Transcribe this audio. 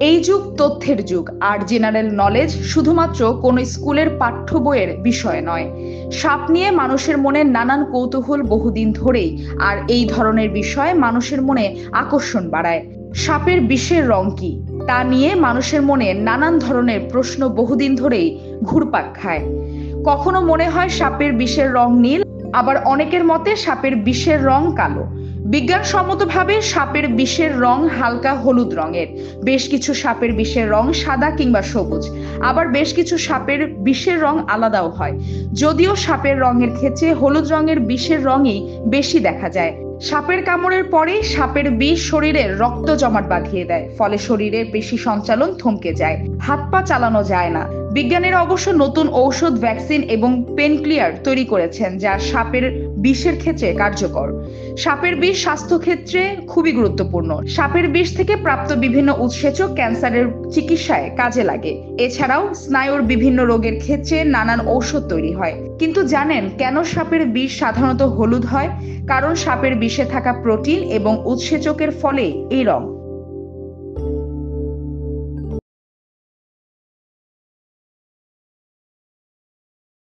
এই যুগ তথ্যের যুগ, আর জেনারেল নলেজ শুধুমাত্র কোনো স্কুলের পাঠ্য বইয়ের বিষয় নয়। সাপ নিয়ে মানুষের মনে নানান কৌতূহল বহুদিন ধরেই, আর এই ধরনের বিষয় মানুষের মনে আকর্ষণ বাড়ায়। সাপের বিষের রং কি? তা নিয়ে মানুষের মনে নানান ধরনের প্রশ্ন বহুদিন ধরেই ঘুরপাক খায়। কখনো মনে হয় সাপের বিষের রং নীল, আবার অনেকের মতে সাপের বিষের রং কালো। বিজ্ঞানসম্মতভাবে সাপের বিষের রং হালকা হলুদ রঙের। বেশ কিছু সাপের বিষের রং সাদা কিংবা সবুজ। আবার বেশ কিছু সাপের বিষের রং আলাদাও হয়। যদিও সাপের রঙের ক্ষেত্রে হলুদ রঙের বিষের রঙই বেশি দেখা যায়। সাপের কামড়ের পরেই সাপের বিষ শরীরের রক্ত জমাট বাঁধিয়ে দেয়। ফলে শরীরের পেশি সঞ্চালন থমকে যায়। হাত পা চালানো যায় না। বিজ্ঞানীরা অবশ্য নতুন ঔষধ, ভ্যাকসিন এবং পেনক্লিয়ার তৈরি করেছেন, যা সাপের বিষের ক্ষেত্রে কার্যকর। সাপের বিষ স্বাস্থ্য ক্ষেত্রে খুবই গুরুত্বপূর্ণ। সাপের বিষ থেকে প্রাপ্ত বিভিন্ন উৎসেচক ক্যান্সারের চিকিৎসায় কাজে লাগে। এছাড়াও স্নায়ুর বিভিন্ন রোগের ক্ষেত্রে নানান ঔষধ তৈরি হয়। কিন্তু জানেন কেন সাপের বিষ সাধারণত হলুদ হয়? কারণ সাপের বিষে থাকা প্রোটিন এবং উৎসেচকের ফলে এই রং